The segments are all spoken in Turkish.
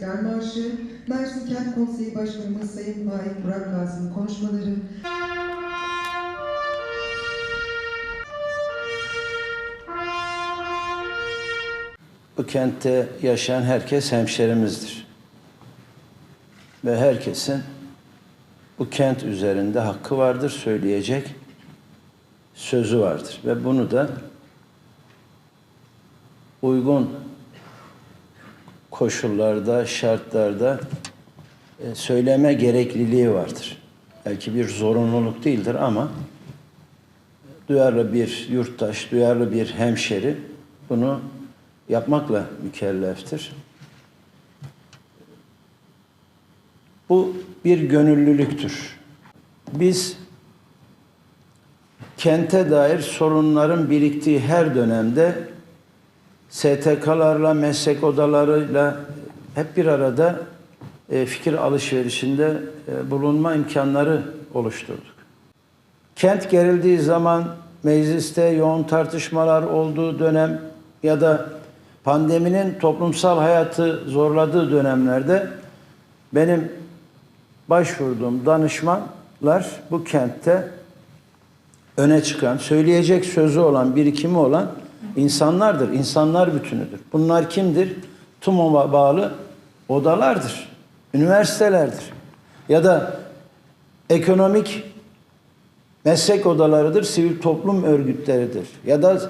İstiklal Marşı, Mersin Kent Konseyi Başkanımız Sayın Faik Burak Gazi'nin konuşmaları, Bu kentte yaşayan herkes hemşerimizdir. Ve herkesin bu kent üzerinde hakkı vardır, söyleyecek sözü vardır. Ve bunu da uygun koşullarda, şartlarda e, söyleme gerekliliği vardır. Belki bir zorunluluk değildir ama duyarlı bir yurttaş, duyarlı bir hemşeri bunu yapmakla mükelleftir. Bu bir gönüllülüktür. Biz kente dair sorunların biriktiği her dönemde STK'larla, meslek odalarıyla hep bir arada e, fikir alışverişinde e, bulunma imkanları oluşturduk. Kent gerildiği zaman mecliste yoğun tartışmalar olduğu dönem ya da pandeminin toplumsal hayatı zorladığı dönemlerde benim başvurduğum danışmanlar bu kentte öne çıkan, söyleyecek sözü olan, birikimi olan insanlardır. İnsanlar bütünüdür. Bunlar kimdir? TUMO'ya bağlı odalardır. Üniversitelerdir. Ya da ekonomik meslek odalarıdır, sivil toplum örgütleridir. Ya da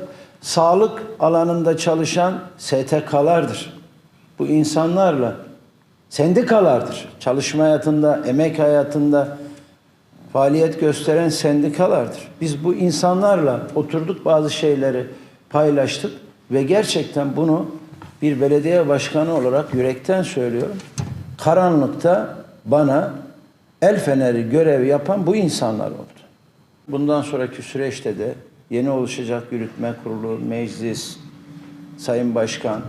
sağlık alanında çalışan STK'lardır. Bu insanlarla sendikalardır. Çalışma hayatında, emek hayatında faaliyet gösteren sendikalardır. Biz bu insanlarla oturduk bazı şeyleri paylaştık ve gerçekten bunu bir belediye başkanı olarak yürekten söylüyorum. Karanlıkta bana el feneri görevi yapan bu insanlar oldu. Bundan sonraki süreçte de yeni oluşacak yürütme kurulu, meclis, sayın başkan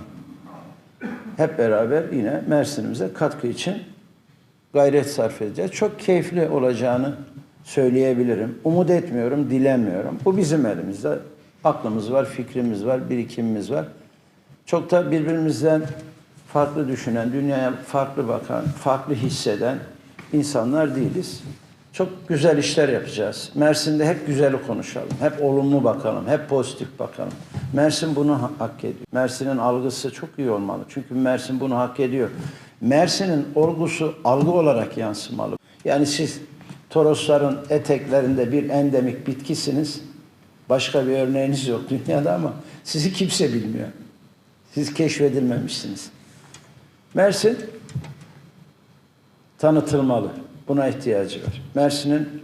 hep beraber yine Mersin'imize katkı için gayret sarf edeceğiz. Çok keyifli olacağını söyleyebilirim. Umut etmiyorum, dilemiyorum. Bu bizim elimizde. Aklımız var, fikrimiz var, birikimimiz var. Çok da birbirimizden farklı düşünen, dünyaya farklı bakan, farklı hisseden insanlar değiliz. Çok güzel işler yapacağız. Mersin'de hep güzeli konuşalım. Hep olumlu bakalım. Hep pozitif bakalım. Mersin bunu ha- hak ediyor. Mersin'in algısı çok iyi olmalı. Çünkü Mersin bunu hak ediyor. Mersin'in olgusu algı olarak yansımalı. Yani siz Torosların eteklerinde bir endemik bitkisiniz. Başka bir örneğiniz yok dünyada ama sizi kimse bilmiyor. Siz keşfedilmemişsiniz. Mersin tanıtılmalı. Buna ihtiyacı var. Mersin'in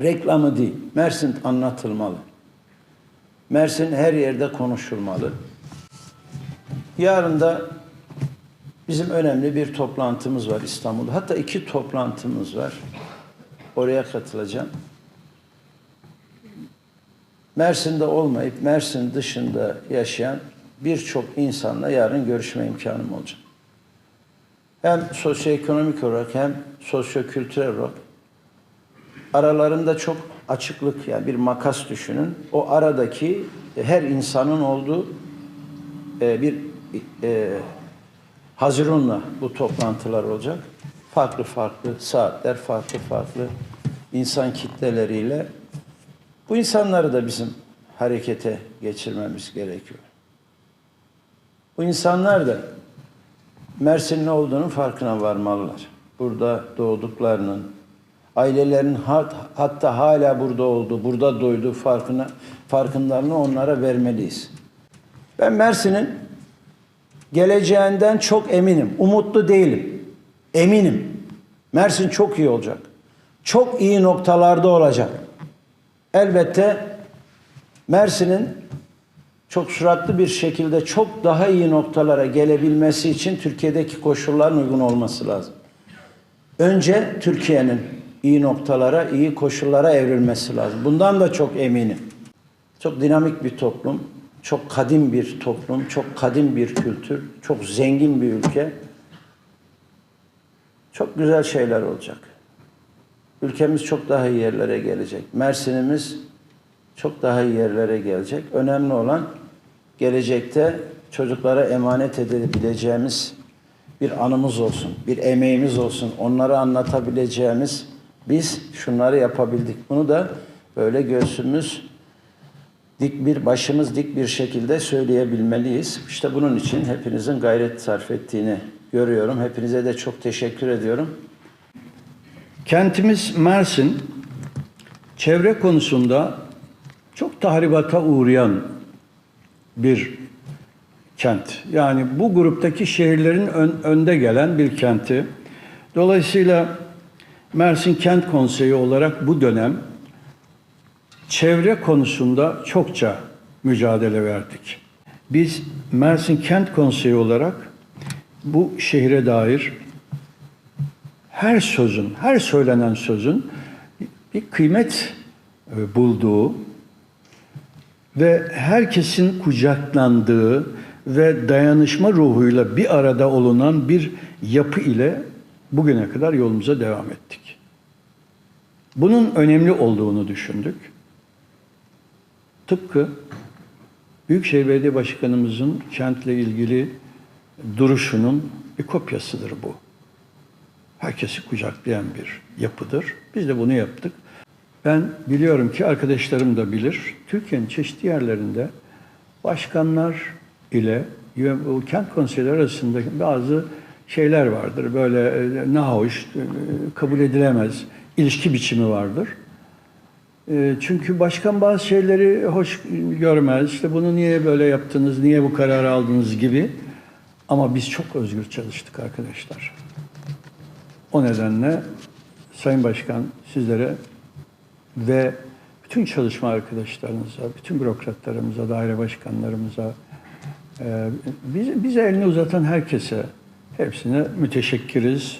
reklamı değil. Mersin anlatılmalı. Mersin her yerde konuşulmalı. Yarın da bizim önemli bir toplantımız var İstanbul'da. Hatta iki toplantımız var. Oraya katılacağım. Mersin'de olmayıp Mersin dışında yaşayan birçok insanla yarın görüşme imkanım olacak. Hem sosyoekonomik olarak hem sosyokültürel olarak aralarında çok açıklık yani bir makas düşünün. O aradaki her insanın olduğu e, bir e, Hazirun'la bu toplantılar olacak. Farklı farklı saatler, farklı farklı insan kitleleriyle bu insanları da bizim harekete geçirmemiz gerekiyor. Bu insanlar da Mersin'in olduğunun farkına varmalılar. Burada doğduklarının, ailelerin hat, hatta hala burada olduğu, burada doyduğu farkına, farkındarlığını onlara vermeliyiz. Ben Mersin'in geleceğinden çok eminim. Umutlu değilim. Eminim. Mersin çok iyi olacak. Çok iyi noktalarda olacak. Elbette Mersin'in çok süratli bir şekilde çok daha iyi noktalara gelebilmesi için Türkiye'deki koşulların uygun olması lazım. Önce Türkiye'nin iyi noktalara, iyi koşullara evrilmesi lazım. Bundan da çok eminim. Çok dinamik bir toplum, çok kadim bir toplum, çok kadim bir kültür, çok zengin bir ülke. Çok güzel şeyler olacak. Ülkemiz çok daha iyi yerlere gelecek. Mersin'imiz çok daha iyi yerlere gelecek. Önemli olan gelecekte çocuklara emanet edebileceğimiz bir anımız olsun, bir emeğimiz olsun, onları anlatabileceğimiz biz şunları yapabildik. Bunu da böyle göğsümüz dik bir başımız dik bir şekilde söyleyebilmeliyiz. İşte bunun için hepinizin gayret sarf ettiğini görüyorum. Hepinize de çok teşekkür ediyorum. Kentimiz Mersin çevre konusunda çok tahribata uğrayan bir kent. Yani bu gruptaki şehirlerin ön- önde gelen bir kenti. Dolayısıyla Mersin Kent Konseyi olarak bu dönem çevre konusunda çokça mücadele verdik. Biz Mersin Kent Konseyi olarak bu şehre dair her sözün, her söylenen sözün bir kıymet e, bulduğu ve herkesin kucaklandığı ve dayanışma ruhuyla bir arada olunan bir yapı ile bugüne kadar yolumuza devam ettik. Bunun önemli olduğunu düşündük. Tıpkı Büyükşehir Belediye Başkanımızın kentle ilgili duruşunun bir kopyasıdır bu. Herkesi kucaklayan bir yapıdır. Biz de bunu yaptık. Ben biliyorum ki arkadaşlarım da bilir. Türkiye'nin çeşitli yerlerinde başkanlar ile kent konseyleri arasında bazı şeyler vardır. Böyle e, nahoş, e, kabul edilemez ilişki biçimi vardır. E, Çünkü başkan bazı şeyleri hoş görmez. İşte bunu niye böyle yaptınız, niye bu kararı aldınız gibi. Ama biz çok özgür çalıştık arkadaşlar. O nedenle Sayın Başkan sizlere ve bütün çalışma arkadaşlarınıza, bütün bürokratlarımıza, daire başkanlarımıza, e, bize, bize elini uzatan herkese hepsine müteşekkiriz.